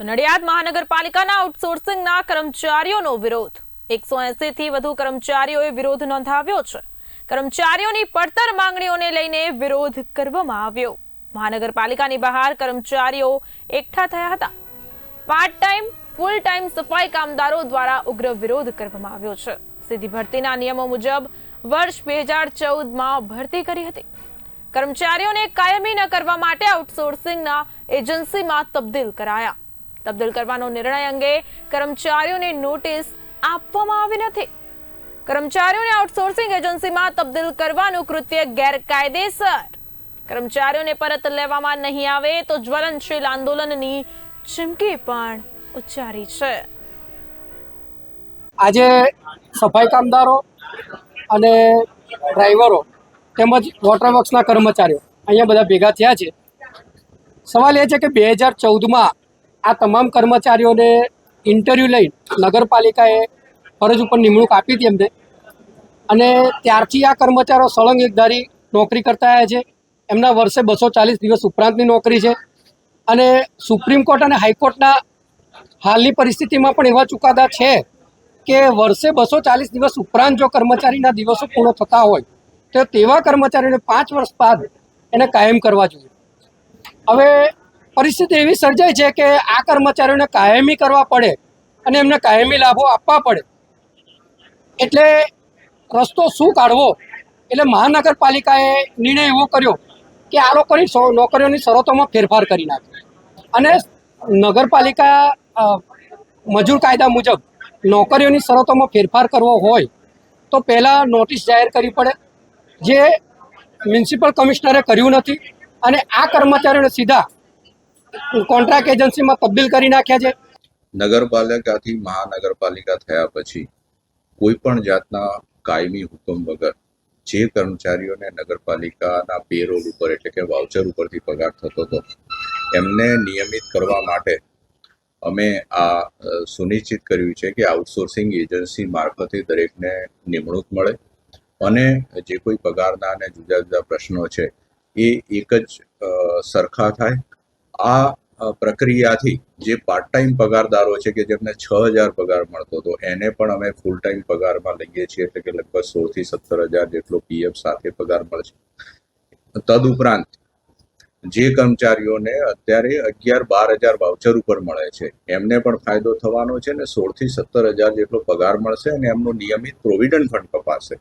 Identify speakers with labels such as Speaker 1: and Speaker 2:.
Speaker 1: નડિયાદ મહાનગરપાલિકાના આઉટસોર્સિંગના કર્મચારીઓનો વિરોધ. એકસો થી વધુ કર્મચારીઓએ વિરોધ નોંધાવ્યો છે. કર્મચારીઓની પડતર માંગણીઓને લઈને વિરોધ કરવામાં આવ્યો. મહાનગરપાલિકાની બહાર કર્મચારીઓ એકઠા થયા હતા. પાર્ટ ટાઈમ ફૂલ ટાઈમ સફાઈ કામદારો દ્વારા ઉગ્ર વિરોધ કરવામાં આવ્યો છે. સીધી ભરતીના નિયમો મુજબ વર્ષ બે હજાર ચૌદમાં ભરતી કરી હતી. કર્મચારીઓને કાયમી ન કરવા માટે આઉટસોર્સિંગના એજન્સીમાં તબદીલ કરાયા. તબદીલ કરવાનો નિર્ણય અંગે કર્મચારીઓને નોટિસ આપવામાં આવી નથી. કર્મચારીઓને આઉટસોર્સિંગ એજન્સીમાં તબદીલ કરવાનું કૃત્ય ગેરકાયદેસર. કર્મચારીઓને પરત લેવામાં નહીં આવે તો જ્વલનશીલ આંદોલનની ચીમકી પણ ઉચ્ચારી છે.
Speaker 2: આજે સફાઈ કામદારો અને ડ્રાઈવરો તેમજ વોટર વર્ક્સના કર્મચારીઓ અહીંયા બધા ભેગા થયા છે. સવાલ એ છે કે બે હજાર ચૌદમાં આ તમામ કર્મચારીઓને ઇન્ટરવ્યૂ લઈ નગરપાલિકાએ ફરજ ઉપર નિમણૂક આપી હતી એમને. અને ત્યારથી આ કર્મચારીઓ સળંગ એકધારી નોકરી કરતા આવ્યા છે. એમના વર્ષે બસો ચાલીસ દિવસ ઉપરાંતની નોકરી છે. અને સુપ્રીમ કોર્ટ અને હાઈકોર્ટના હાલની પરિસ્થિતિમાં પણ એવા ચુકાદા છે કે વર્ષે બસો ચાલીસ દિવસ ઉપરાંત જો કર્મચારીના દિવસો પૂર્ણ થતા હોય, તો તેવા કર્મચારીઓને પાંચ વર્ષ બાદ એને કાયમ કરવા જોઈએ. હવે પરિસ્થિતિ એવી સર્જાય છે કે આ કર્મચારીઓને કાયમી કરવા પડે અને એમને કાયમી લાભો આપવા પડે. એટલે રસ્તો શું કાઢવો? એટલે મહાનગરપાલિકાએ નિર્ણય એવો કર્યો કે આ લોકોની નોકરીઓની શરતોમાં ફેરફાર કરી નાખે. અને નગરપાલિકા મજૂર કાયદા મુજબ નોકરીઓની શરતોમાં ફેરફાર કરવો હોય તો પહેલાં નોટિસ જાહેર કરવી પડે, જે મ્યુનિસિપલ કમિશનરે કર્યું નથી અને આ કર્મચારીઓને સીધા કોન્ટ્રાક્ટ એજન્સીમાં તબદીલ કરી નાખ્યા છે?
Speaker 3: નગરપાલિકાથી મહાનગરપાલિકા થયા પછી કોઈ પણ જાતના કાયમી હુકમ વગર જે કર્મચારીઓને નગરપાલિકાના પેરોલ ઉપર એટલે કે વાઉચર ઉપરથી પગાર થતો હતો, એમને નિયમિત કરવા માટે અમે આ સુનિશ્ચિત કર્યું છે કે આઉટસોર્સિંગ એજન્સી મારફતે દરેકને નિમણૂક મળે અને જે કોઈ પગારના અને જુદા જુદા પ્રશ્નો છે એ એક જ સરખા થાય આ પ્રક્રિયાથી જે પાર્ટ ટાઈમ પગારદારો છે કે જેમને છ હજાર પગાર મળતો હતો, એને પણ અમે ફૂલ ટાઈમ પગારમાં લઈએ છીએ, એટલે કે લગભગ સોળથી સત્તર હજાર જેટલો પીએફ સાથે પગાર મળશે. તદુપરાંત જે કર્મચારીઓને અત્યારે અગિયાર બાર હજાર વાઉચર ઉપર મળે છે, એમને પણ ફાયદો થવાનો છે ને સોળથી સત્તર હજાર જેટલો પગાર મળશે અને એમનો નિયમિત પ્રોવિડન્ટ ફંડ કપાશે.